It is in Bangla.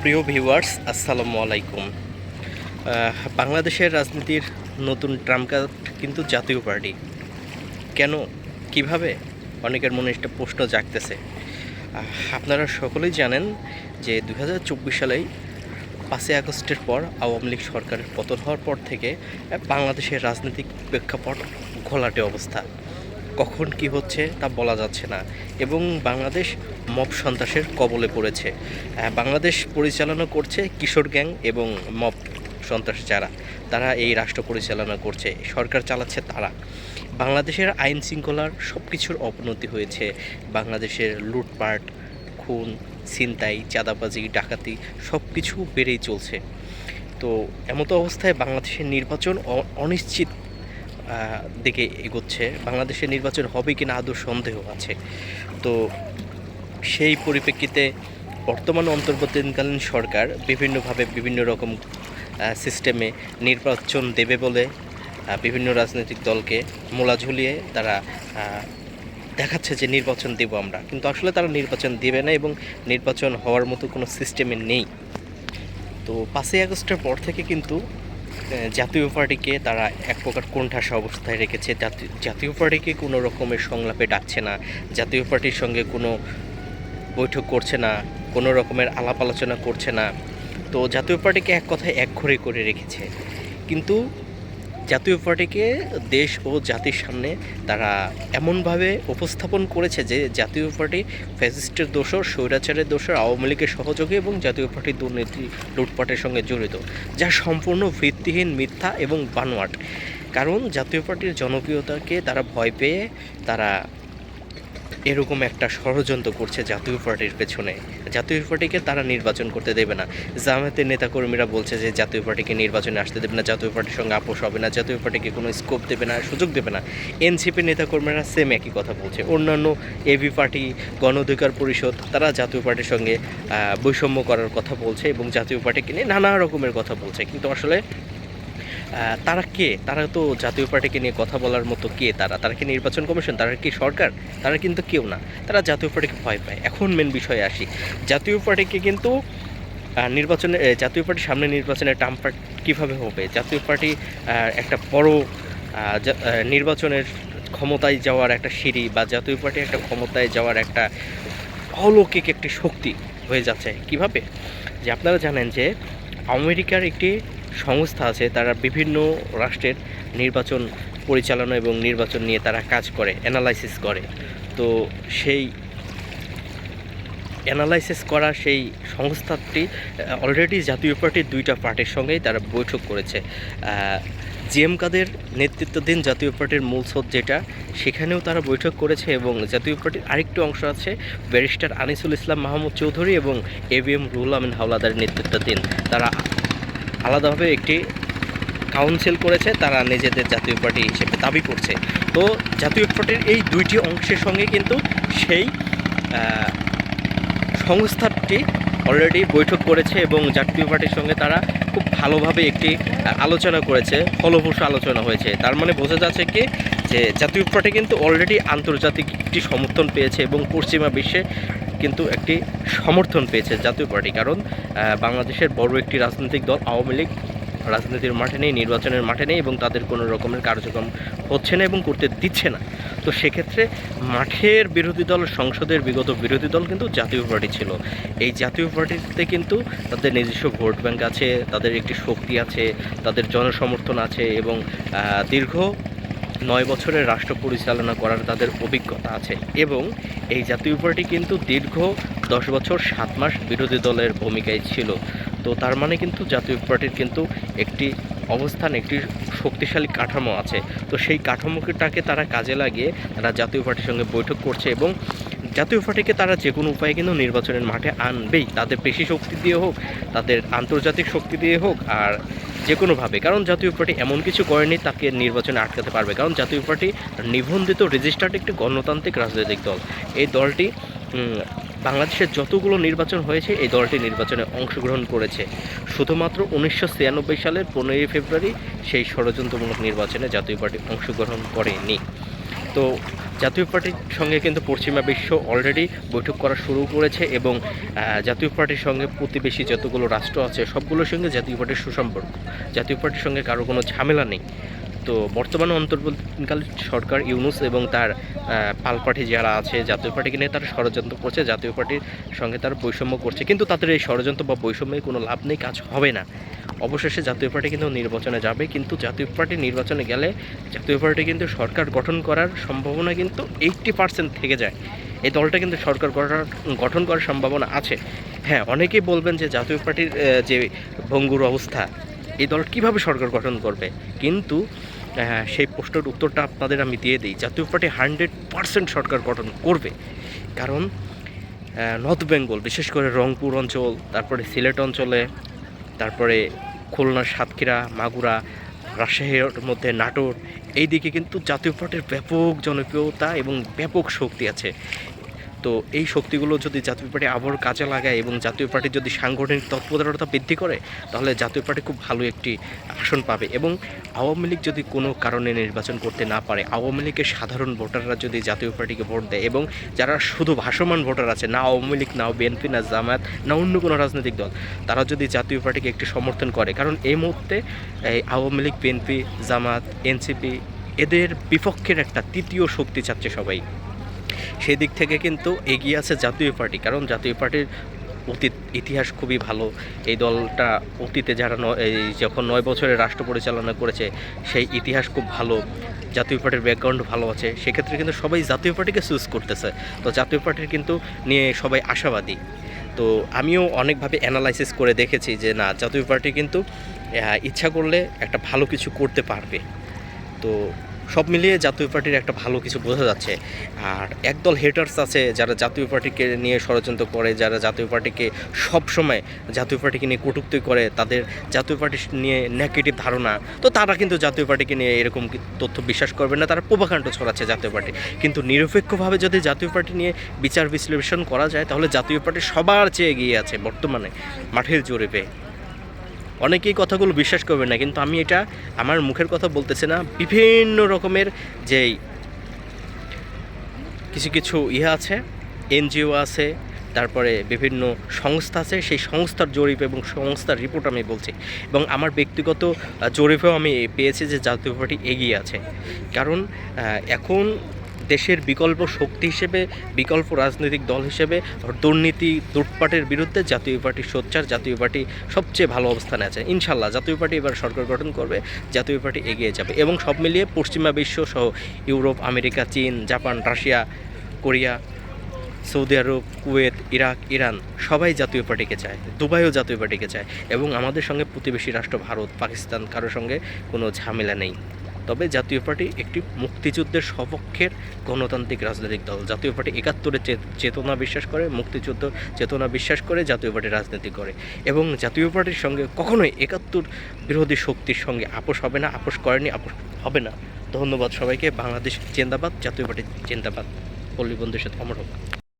প্রিয় ভিউয়ার্স, আসসালামু আলাইকুম। বাংলাদেশের রাজনীতির নতুন ট্রাম্প কার্ড কিন্তু জাতীয় পার্টি। কেন, কীভাবে? অনেকের মনে একটা প্রশ্ন জাগতেছে। আপনারা সকলেই জানেন যে দু হাজার চব্বিশ সালেই পাঁচই আগস্টের পর আওয়ামী লীগ সরকারের পতন হওয়ার পর থেকে বাংলাদেশের রাজনৈতিক প্রেক্ষাপট ঘোলাটে অবস্থা। কখন কি হচ্ছে তা বলা যাচ্ছে না। এবং বাংলাদেশ মব সন্ত্রাসের কবলে পড়েছে। বাংলাদেশ পরিচালনা করছে কিশোর গ্যাং এবং মব সন্ত্রাস যারা, তারা এই রাষ্ট্র পরিচালনা করছে, সরকার চালাচ্ছে তারা। বাংলাদেশের আইন শৃঙ্খলার সব কিছুর অবনতি হয়েছে। বাংলাদেশের লুটপাট, খুন, ছিনতাই, চাঁদাবাজি, ডাকাতি সব কিছু বেড়েই চলছে। তো এমতো অবস্থায় বাংলাদেশের নির্বাচন অনিশ্চিত দিকে এগোচ্ছে। বাংলাদেশের নির্বাচন হবে কি না আদৌ সন্দেহ আছে। তো সেই পরিপ্রেক্ষিতে বর্তমান অন্তর্বর্তীকালীন সরকার বিভিন্নভাবে বিভিন্ন রকম সিস্টেমে নির্বাচন দেবে বলে বিভিন্ন রাজনৈতিক দলকে মোলা ঝুলিয়ে তারা দেখাচ্ছে যে নির্বাচন দেব আমরা। কিন্তু আসলে তারা নির্বাচন দেবে না এবং নির্বাচন হওয়ার মতো কোনো সিস্টেমে নেই। তো পাঁচই আগস্টের পর থেকে কিন্তু জাতীয় পার্টিকে তারা এক প্রকার কোণঠাসা অবস্থায় রেখেছে। জাতীয় পার্টিকে কোনো রকমের সংলাপে ডাকছে না, জাতীয় পার্টির সঙ্গে কোনো বৈঠক করছে না, কোনো রকমের আলাপ আলোচনা করছে না। তো জাতীয় পার্টিকে এক কথায় এক ঘরে করে রেখেছে। কিন্তু জাতীয় পার্টিকে দেশ ও জাতির সামনে তারা এমনভাবে উপস্থাপন করেছে যে জাতীয় পার্টি ফ্যাসিস্টের দোষর, স্বৈরাচারের দোষর, আওয়ামী লীগের সহযোগী এবং জাতীয় পার্টি দুর্নীতি লুটপাটের সঙ্গে জড়িত, যা সম্পূর্ণ ভিত্তিহীন মিথ্যা এবং বানোয়াট। কারণ জাতীয় পার্টির জনপ্রিয়তাকে তারা ভয় পেয়ে তারা এরকম একটা ষড়যন্ত্র করছে জাতীয় পার্টির পেছনে। জাতীয় পার্টিকে তারা নির্বাচন করতে দেবে না। জামায়াতের নেতাকর্মীরা বলছে যে জাতীয় পার্টিকে নির্বাচনে আসতে দেবে না, জাতীয় পার্টির সঙ্গে আপোষ হবে না, জাতীয় পার্টিকে কোনো স্কোপ দেবে না, সুযোগ দেবে না। এনসিপির নেতাকর্মীরা সেম একই কথা বলছে। অন্যান্য এবি পার্টি, গণ অধিকার পরিষদ, তারা জাতীয় পার্টির সঙ্গে বৈষম্য করার কথা বলছে এবং জাতীয় পার্টিকে নিয়ে নানা রকমের কথা বলছে। কিন্তু আসলে তারা কে? তারা তো জাতীয় পার্টিকে নিয়ে কথা বলার মতো কে তারা? তারা কি নির্বাচন কমিশন? তারা কি সরকার? তারা কিন্তু কেউ না। তারা জাতীয় পার্টিকে ভয় পায়। এখন মেন বিষয়ে আসি। জাতীয় পার্টিকে কিন্তু নির্বাচনে জাতীয় পার্টির সামনে নির্বাচনে টাম্পার কীভাবে হবে? জাতীয় পার্টি একটা বড় নির্বাচনের ক্ষমতায় যাওয়ার একটা সিঁড়ি বা জাতীয় পার্টি একটা ক্ষমতায় যাওয়ার একটা অলৌকিক একটি শক্তি হয়ে যাচ্ছে। কীভাবে? যে আপনারা জানেন যে আমেরিকার একটি সংস্থা আছে, তারা বিভিন্ন রাষ্ট্রের নির্বাচন পরিচালনা এবং নির্বাচন নিয়ে তারা কাজ করে অ্যানালাইসিস করে। তো সেই অ্যানালাইসিস করা সেই সংস্থাটি অলরেডি জাতীয় পার্টির দুইটা পার্টির সঙ্গেই তারা বৈঠক করেছে। জিএম কাদের নেতৃত্বাধীন জাতীয় পার্টির মূল স্রোত যেটা, সেখানেও তারা বৈঠক করেছে এবং জাতীয় পার্টির আরেকটি অংশ আছে, ব্যারিস্টার আনিসুল ইসলাম মাহমুদ চৌধুরী এবং A B M Ruhul Amin Howladar নেতৃত্বাধীন। তারা আলাদাভাবে একটি কাউন্সিল করেছে, তারা নিজেদের জাতীয় পার্টি হিসেবে দাবি করছে। তো জাতীয় পার্টির এই দুইটি অংশের সঙ্গে কিন্তু সেই সংস্থাটি অলরেডি বৈঠক করেছে এবং জাতীয় পার্টির সঙ্গে তারা খুব ভালোভাবে একটি আলোচনা করেছে, ফলপ্রসূ আলোচনা হয়েছে। তার মানে বোঝা যাচ্ছে কি, যে জাতীয় পার্টি কিন্তু অলরেডি আন্তর্জাতিক একটি সমর্থন পেয়েছে এবং পশ্চিমা বিশ্বে কিন্তু একটি সমর্থন পেয়েছে জাতীয় পার্টি। কারণ বাংলাদেশের বড় একটি রাজনৈতিক দল, আওয়ামী লীগ, রাজনীতির মাঠে নেই, নির্বাচনের মাঠে নেই এবং তাদের কোনো রকমের কার্যক্রম হচ্ছে না এবং করতে দিচ্ছে না। তো সেক্ষেত্রে মাঠের বিরোধী দল, সংসদের বিগত বিরোধী দল কিন্তু জাতীয় পার্টি ছিল। এই জাতীয় পার্টিতে কিন্তু তাদের নিজস্ব ভোট ব্যাংক আছে, তাদের একটি শক্তি আছে, তাদের জনসমর্থন আছে এবং দীর্ঘ নয় বছরের রাষ্ট্র পরিচালনা করার তাদের অভিজ্ঞতা আছে এবং এই জাতীয় পার্টি কিন্তু দীর্ঘ দশ বছর সাত মাস বিরোধী দলের ভূমিকায় ছিল। তো তার মানে কিন্তু জাতীয় পার্টির কিন্তু একটি অবস্থান, একটি শক্তিশালী কাঠামো আছে। তো সেই কাঠামোটাকে তারা কাজে লাগিয়ে তারা জাতীয় পার্টির সঙ্গে বৈঠক করছে এবং জাতীয় পার্টিকে তারা যে কোনো উপায়ে কিন্তু নির্বাচনের মাঠে আনবেই। তাদের পেশি শক্তি দিয়ে হোক, তাদের আন্তর্জাতিক শক্তি দিয়ে হোক আর যে কোনোভাবে। কারণ জাতীয় পার্টি এমন কিছু করেনি, তাকে নির্বাচনে আটকাতে পারবে। কারণ জাতীয় পার্টি নিবন্ধিত রেজিস্টার্ড একটি গণতান্ত্রিক রাজনৈতিক দল। এই দলটি বাংলাদেশের যতগুলো নির্বাচন হয়েছে, এই দলটি নির্বাচনে অংশগ্রহণ করেছে। শুধুমাত্র উনিশশো ছিয়ানব্বই সালের পনেরোই ফেব্রুয়ারি সেই ষড়যন্ত্রমূলক নির্বাচনে জাতীয় পার্টি অংশগ্রহণ করেনি। তো জাতীয় পার্টির সঙ্গে কিন্তু পশ্চিমা বিশ্ব অলরেডি বৈঠক করা শুরু করেছে এবং জাতীয় পার্টির সঙ্গে প্রতিবেশী যতগুলো রাষ্ট্র আছে, সবগুলোর সঙ্গে জাতীয় পার্টির সুসম্পর্ক। জাতীয় পার্টির সঙ্গে কারও কোনো ঝামেলা নেই। তো বর্তমানে অন্তর্বর্তীকালীন সরকার ইউনুস এবং তার পাল পার্টি যারা আছে, জাতীয় পার্টিকে নিয়ে তারা ষড়যন্ত্র করছে, জাতীয় পার্টির সঙ্গে তারা বৈষম্য করছে। কিন্তু তাদের এই ষড়যন্ত্র বা বৈষম্যে কোনো লাভ নেই, কাজ হবে না। অবশেষে জাতীয় পার্টি কিন্তু নির্বাচনে যাবে, কিন্তু জাতীয় পার্টি নির্বাচনে গেলে জাতীয় পার্টি কিন্তু সরকার গঠন করার সম্ভাবনা কিন্তু এইটটি পার্সেন্ট থেকে যায়। এই দলটা কিন্তু সরকার গঠন গঠন করার সম্ভাবনা আছে। হ্যাঁ অনেকেই বলবেন যে জাতীয় পার্টির যে ভঙ্গুর অবস্থা, এই দল কীভাবে সরকার গঠন করবে? কিন্তু সেই প্রশ্নের উত্তরটা আপনাদের আমি দিয়ে দিই। জাতীয় পার্টি হান্ড্রেড পার্সেন্ট সরকার গঠন করবে। কারণ নর্থ বেঙ্গল, বিশেষ করে রংপুর অঞ্চল, তারপরে সিলেট অঞ্চলে, তারপরে খুলনা, সাতক্ষীরা, মাগুরা, রাজশাহীর মধ্যে নাটোর, এইদিকে কিন্তু জাতীয় পার্টির ব্যাপক জনপ্রিয়তা এবং ব্যাপক শক্তি আছে। তো এই শক্তিগুলো যদি জাতীয় পার্টি আবার কাজে লাগায় এবং জাতীয় পার্টি যদি সাংগঠনিক তৎপরতা বৃদ্ধি করে, তাহলে জাতীয় পার্টি খুব ভালো একটি আসন পাবে এবং আওয়ামী লীগ যদি কোনো কারণে নির্বাচন করতে না পারে, আওয়ামী লীগের সাধারণ ভোটাররা যদি জাতীয় পার্টিকে ভোট দেয় এবং যারা শুধু ভাসমান ভোটার আছে, না আওয়ামী লীগ, না বিএনপি, না জামায়াত, না অন্য কোনো রাজনৈতিক দল, তারা যদি জাতীয় পার্টিকে একটি সমর্থন করে, কারণ এই মুহূর্তে এই Awami League, BNP Jamaat NCP এদের বিপক্ষের একটা তৃতীয় শক্তি চাচ্ছে সবাই। সেই দিক থেকে কিন্তু এগিয়ে আছে জাতীয় পার্টি। কারণ জাতীয় পার্টির অতীত, ইতিহাস খুবই ভালো। এই দলটা অতীতে যারা এই যখন নয় বছরের রাষ্ট্র পরিচালনা করেছে, সেই ইতিহাস খুব ভালো। জাতীয় পার্টির ব্যাকগ্রাউন্ড ভালো আছে। সেক্ষেত্রে কিন্তু সবাই জাতীয় পার্টিকে চুজ করতেছে। তো জাতীয় পার্টির কিন্তু নিয়ে সবাই আশাবাদী। তো আমিও অনেকভাবে অ্যানালাইসিস করে দেখেছি যে, না, জাতীয় পার্টি কিন্তু ইচ্ছা করলে একটা ভালো কিছু করতে পারবে। তো সব মিলিয়ে জাতীয় পার্টির একটা ভালো কিছু বোঝা যাচ্ছে। আর একদল হেটার্স আছে যারা জাতীয় পার্টিকে নিয়ে ষড়যন্ত্র করে, যারা জাতীয় পার্টিকে সবসময় জাতীয় পার্টিকে নিয়ে কটূক্তি করে, তাদের জাতীয় পার্টি নিয়ে নেগেটিভ ধারণা, তো তারা কিন্তু জাতীয় পার্টিকে নিয়ে এরকম তথ্য বিশ্বাস করবে না, তারা প্রভাকাণ্ড ছড়াচ্ছে জাতীয় পার্টি। কিন্তু নিরপেক্ষভাবে যদি জাতীয় পার্টি নিয়ে বিচার বিশ্লেষণ করা যায়, তাহলে জাতীয় পার্টি সবার চেয়ে এগিয়ে আছে বর্তমানে, মাঠের জরিপে অনেকেই কথাগুলো বিশ্বাস করবে না, কিন্তু আমি এটা আমার মুখের কথা বলতেছি না। বিভিন্ন রকমের যেই কিছু কিছু ইয়ে আছে, এনজিও আছে, তারপরে বিভিন্ন সংস্থা আছে, সেই সংস্থার জরিপ এবং সংস্থার রিপোর্ট আমি বলছি। এবং আমার ব্যক্তিগত জরিপেও আমি পেয়েছি যে জাতীয় পার্টি এগিয়ে আছে। কারণ এখন দেশের বিকল্প শক্তি হিসেবে, বিকল্প রাজনৈতিক দল হিসেবে দুর্নীতি, লুটপাটের বিরুদ্ধে জাতীয় পার্টি সোচ্চার, জাতীয় পার্টি সবচেয়ে ভালো অবস্থানে আছে। ইনশাল্লাহ, জাতীয় পার্টি এবার সরকার গঠন করবে, জাতীয় পার্টি এগিয়ে যাবে এবং সব মিলিয়ে পশ্চিমা বিশ্ব সহ ইউরোপ, আমেরিকা, চীন, Japan, Russia, Korea, Saudi Arab, Kuwait, Iraq, Iran সবাই জাতীয় পার্টিকে চায়। দুবাইও জাতীয় পার্টিকে চায় এবং আমাদের সঙ্গে প্রতিবেশী রাষ্ট্র ভারত, পাকিস্তান কারোর সঙ্গে কোনো ঝামেলা নেই। তবে জাতীয় পার্টি একটি মুক্তিযুদ্ধের সপক্ষের গণতান্ত্রিক রাজনৈতিক দল। জাতীয় পার্টি একাত্তরের চেতনা বিশ্বাস করে, মুক্তিযুদ্ধ চেতনা বিশ্বাস করে, জাতীয় পার্টি রাজনীতি করে। এবং জাতীয় পার্টির সঙ্গে কখনোই একাত্তর বিরোধী শক্তির সঙ্গে আপোষ হবে না, আপোষ করেনি আপোষ হবে না। ধন্যবাদ সবাইকে। বাংলাদেশ জিন্দাবাদ, জাতীয় পার্টি জিন্দাবাদ। পল্লী বন্ধুর সাথে অমর হোক।